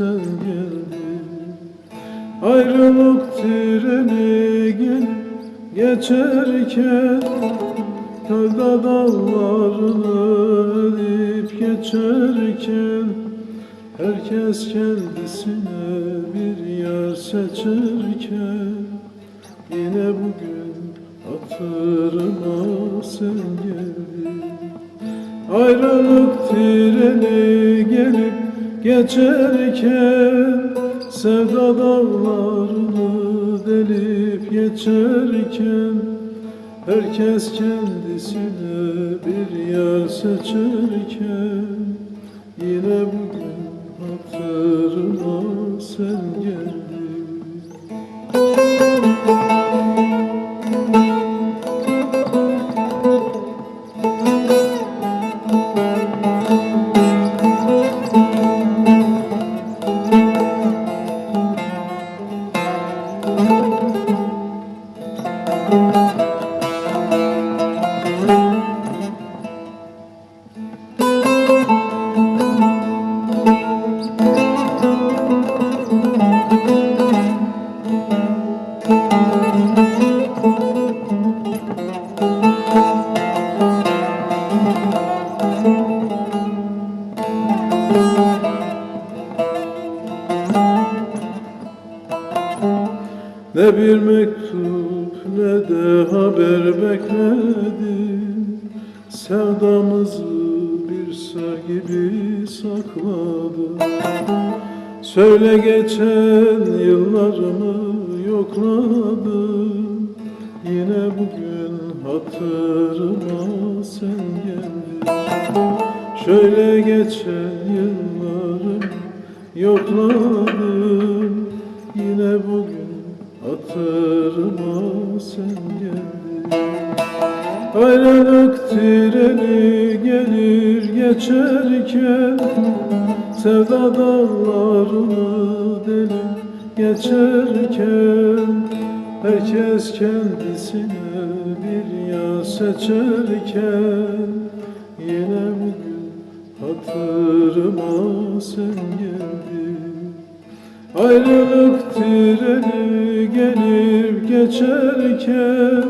geldin Ayrılık treni gelip geçerken Kavda dallarını edip geçerken Herkes kendisine bir yer seçerken Yine bugün hatırıma sen geldin. Ayrılık treni gelip geçerken Sevda dağlarını delip geçerken Herkes kendisine bir yer seçerken Yine bugün hatırıma sen geldin Ne bir mektup ne de haber bekledim Sevdamızı bir sır gibi sakladım Söyle geçen yıllarımı yokladım Yine bugün hatırıma sen geldin. Şöyle geçen yıllarım yokladım. Yine bugün hatırıma sen geldin Ayrılık treni gelir geçerken Sevda dağlarını delip geçerken Herkes kendisine bir yol seçerken Yine bugün hatırıma sen geldin Ayrılık treni gelip geçerken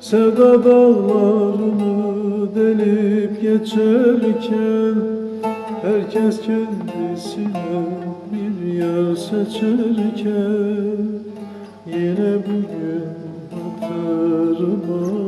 Sevda dağlarını delip geçerken Herkes kendisine bir yer seçerken Yine bugün hatırıma